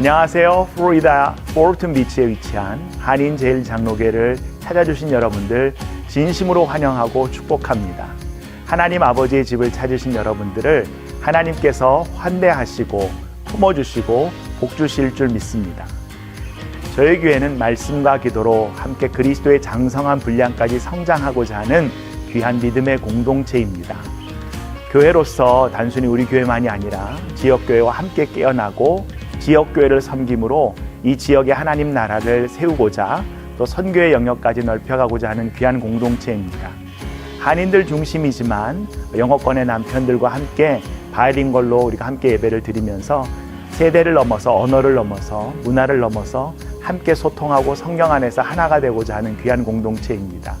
안녕하세요. 플로리다 포르튼 비치에 위치한 한인 제일 장로교를 찾아주신 여러분들 진심으로 환영하고 축복합니다. 하나님 아버지의 집을 찾으신 여러분들을 하나님께서 환대하시고 품어주시고 복주실 줄 믿습니다. 저희 교회는 말씀과 기도로 함께 그리스도의 장성한 분량까지 성장하고자 하는 귀한 믿음의 공동체입니다. 교회로서 단순히 우리 교회만이 아니라 지역 교회와 함께 깨어나고 지역 교회를 섬김으로 이 지역의 하나님 나라를 세우고자 또 선교의 영역까지 넓혀가고자 하는 귀한 공동체입니다. 한인들 중심이지만 영어권의 남편들과 함께 바이링걸로 우리가 함께 예배를 드리면서 세대를 넘어서 언어를 넘어서 문화를 넘어서 함께 소통하고 성경 안에서 하나가 되고자 하는 귀한 공동체입니다.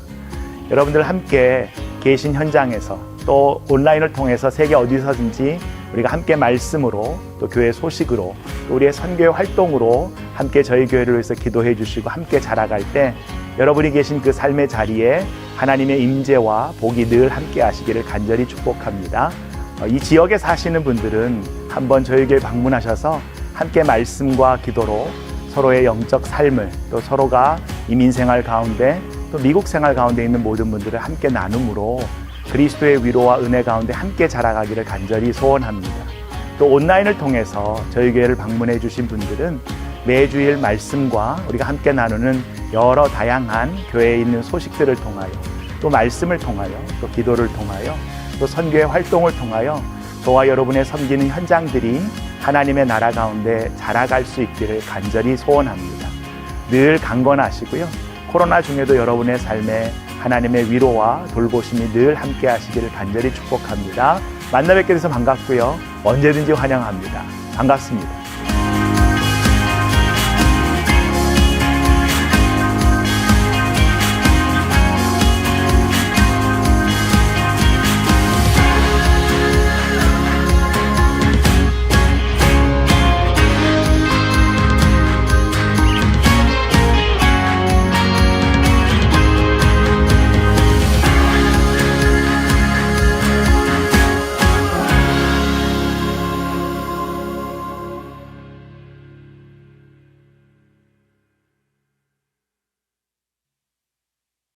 여러분들 함께 계신 현장에서 또 온라인을 통해서 세계 어디서든지 우리가 함께 말씀으로 또 교회 소식으로 또 우리의 선교의 활동으로 함께 저희 교회를 위해서 기도해 주시고 함께 자라갈 때 여러분이 계신 그 삶의 자리에 하나님의 임재와 복이 늘 함께 하시기를 간절히 축복합니다. 어, 이 지역에 사시는 분들은 한번 저희 교회 방문하셔서 함께 말씀과 기도로 서로의 영적 삶을 또 서로가 이민 생활 가운데 또 미국 생활 가운데 있는 모든 분들을 함께 나눔으로 그리스도의 위로와 은혜 가운데 함께 자라가기를 간절히 소원합니다. 또 온라인을 통해서 저희 교회를 방문해 주신 분들은 매주일 말씀과 우리가 함께 나누는 여러 다양한 교회에 있는 소식들을 통하여 또 말씀을 통하여 또 기도를 통하여 또 선교의 활동을 통하여 저와 여러분의 섬기는 현장들이 하나님의 나라 가운데 자라갈 수 있기를 간절히 소원합니다. 늘 강건하시고요. 코로나 중에도 여러분의 삶에 하나님의 위로와 돌보심이 늘 함께 하시기를 간절히 축복합니다. 만나 뵙게 돼서 반갑고요. 언제든지 환영합니다. 반갑습니다.